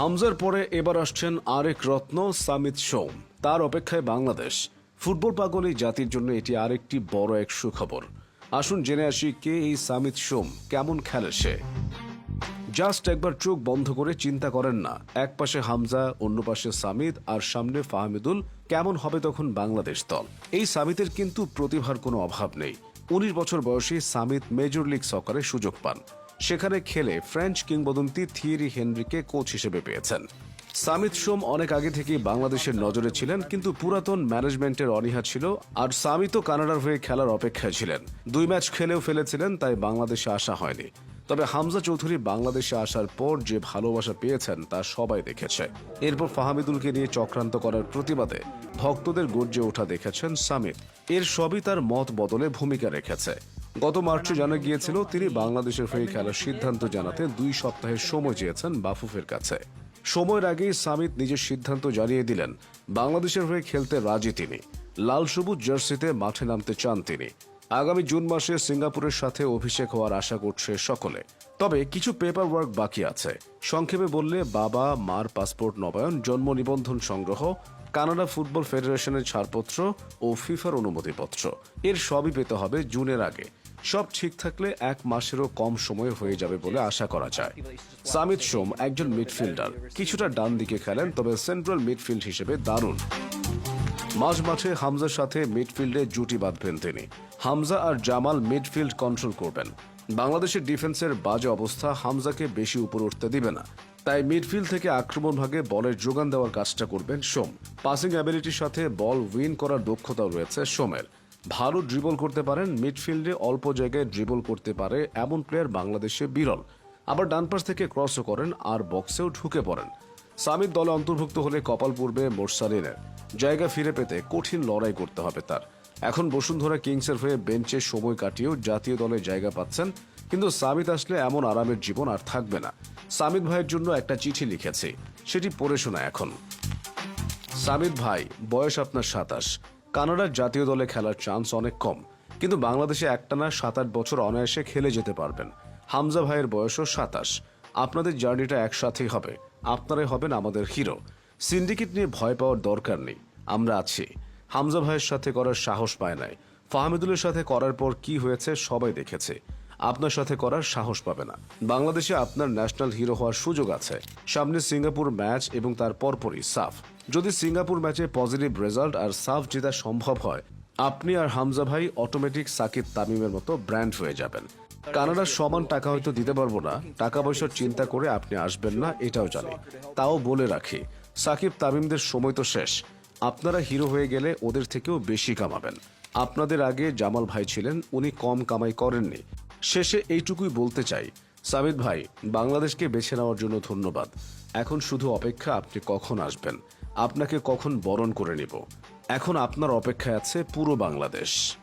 হামজার পরে এবার আসছেন আরেক রত্ন সামিত সোম। তার অপেক্ষায় বাংলাদেশ। ফুটবল পাগল জাতির জন্য এটি আরেকটি বড় এক সুখবর। আসুন জেনে আসি কে এই সামিত সোম, কেমন খেলে সে? জাস্ট একবার চোখ বন্ধ করে চিন্তা করেন না। এক পাশে হামজা, অন্য পাশে সামিদ আর সামনে ফাহমিদুল। কেমন হবে তখন বাংলাদেশ দল? এই সামিতের কিন্তু প্রতিভার কোনো অভাব নেই। উনিশ বছর বয়সে সামিত মেজর লিগ সকারে সুযোগ পান। সেখানে খেলে ফ্রেঞ্চ কিংবদন্তি থিয়েরি হেনরিকে কোচ হিসেবে পেয়েছেন। সামিত সোম অনেক আগে থেকেই বাংলাদেশের নজরে ছিলেন, কিন্তু পুরাতন ম্যানেজমেন্টের অনীহা ছিল আর সামিতও কানাডার হয়ে খেলার অপেক্ষায় ছিলেন। দুই ম্যাচ খেলেও ফেলেছিলেন, তাই বাংলাদেশে আসা হয়নি। তবে হামজা চৌধুরী বাংলাদেশে আসার পর যে ভালোবাসা পেয়েছেন, তা সবাই দেখেছে। এরপর ফাহামিদুলকে নিয়ে চক্রান্ত করার প্রতিবাদে ভক্তদের গর্জে ওঠা দেখেছেন সামিত। এর সবই তার মত বদলে ভূমিকা রেখেছে। গত মার্চে জানা গিয়েছিল, তিনি বাংলাদেশের হয়ে খেলার সিদ্ধান্ত জানাতে দুই সপ্তাহের সময় চেয়েছেন বাফুফের কাছে। সময়ের আগেই সামিত নিজের সিদ্ধান্ত জানিয়ে দিলেন, বাংলাদেশের হয়ে খেলতে রাজি তিনি। লাল সবুজ জার্সিতে মাঠে নামতে চান তিনি। আগামী জুন মাসে সিঙ্গাপুরের সাথে অভিষেক হওয়ার আশা করছে সকলে। তবে কিছু পেপার ওয়ার্ক বাকি আছে। সংক্ষেপে বললে, বাবা মার পাসপোর্ট নবায়ন, জন্ম নিবন্ধন সংগ্রহ, কানাডা ফুটবল ফেডারেশনের ছাড়পত্র ও ফিফার অনুমতিপত্র। এর সবই পেতে হবে জুনের আগে। সব ঠিক থাকলে এক মাসেরও কম সময়ে হয়ে যাবে বলে আশা করা যায়। সামিত সোম একজন মিডফিল্ডার। কিছুটা ডান দিকে খেলেন, তবে সেন্ট্রাল মিডফিল্ড হিসেবে দারুণ। মাঝ মাঠে হামজার সাথে মিডফিল্ডে জুটি বাঁধবেন তিনি। হামজা আর জামাল মিডফিল্ড কন্ট্রোল করবেন। বাংলাদেশের ডিফেন্সের বাজে অবস্থা হামজাকে বেশি উপরে উঠতে দিবে না। তাই মিডফিল্ড থেকে আক্রমণ ভাগে বলের যোগান দেওয়ার কাজটা করবেন সোম। পাসিং অ্যাবিলিটির সাথে বল উইন করার দক্ষতাও রয়েছে সোমের। ভালো ড্রিবল করতে পারেন মিডফিল্ডে অল্প জায়গায় ড্রিবল করতে পারে এমন প্লেয়ার বাংলাদেশে বিরল। আবার ডান পাশ থেকে ক্রসও করেন আর বক্সেও ঢুকে পড়েন। সামির দলে অন্তর্ভুক্ত হলে কপাল পূর্বে মোরসালিনের। জায়গা ফিরে পেতে কঠিন লড়াই করতে হবে তার। এখন বসুন্ধরা কিংসের হয়ে বেঞ্চে সময় কাটিয়েও জাতীয় দলে জায়গা পাচ্ছেন, কিন্তু সামিত আসলে এমন আরামের জীবন আর থাকবে না। সামিত ভাইয়ের জন্য একটা চিঠি লিখেছি, সেটি পড়ে শোনা এখন। সামিত ভাই, বয়স আপনার সাতাশ। কানাডার জাতীয় দলে খেলার চান্স অনেক কম, কিন্তু বাংলাদেশে একটানা সাত আট বছর অনায়াসে খেলে যেতে পারবেন। হামজা ভাইয়ের বয়সও সাতাশ। আপনাদের জার্নিটা একসাথেই হবে। আপনারাই হবেন আমাদের হিরো সিন্ডিকেট নিয়ে ভয় পাওয়ার দরকার নেই। আমরা আছি। হামজা ভাইয়ের সাথে করার সাহস পায় নাই। ফাহমিদুলের সাথে করার পর কি হয়েছে সবাই দেখেছে। আপনার সাথে করার সাহস পাবে না। বাংলাদেশে আপনার ন্যাশনাল হিরো হওয়ার সুযোগ আছে। সামনে সিঙ্গাপুর ম্যাচ এবং তার পরপরই সাফ। যদি সিঙ্গাপুর ম্যাচে পজিটিভ রেজাল্ট আর সাফ জেতা সম্ভব হয়, আপনি আর হামজা ভাই অটোমেটিক সাকিব তামিমের মতো ব্র্যান্ড হয়ে যাবেন। কানাডার সমান টাকা হয়তো দিতে পারব না। টাকা পয়সার চিন্তা করে আপনি আসবেন না, এটাও জানি। তাও বলে রাখি, সাকিব তামিমদের সময় তো শেষ। আপনারা হিরো হয়ে গেলে ওদের থেকেও বেশি কামাবেন। আপনাদের আগে জামাল ভাই ছিলেন, উনি কম কামাই করেননি। শেষে এইটুকুই বলতে চাই। সাবিদ ভাই, বাংলাদেশকে বেছে নেওয়ার জন্য ধন্যবাদ। এখন শুধু অপেক্ষা আপনি কখন আসবেন? আপনাকে কখন বরণ করে নিব? এখন আপনার অপেক্ষায় আছে পুরো বাংলাদেশ।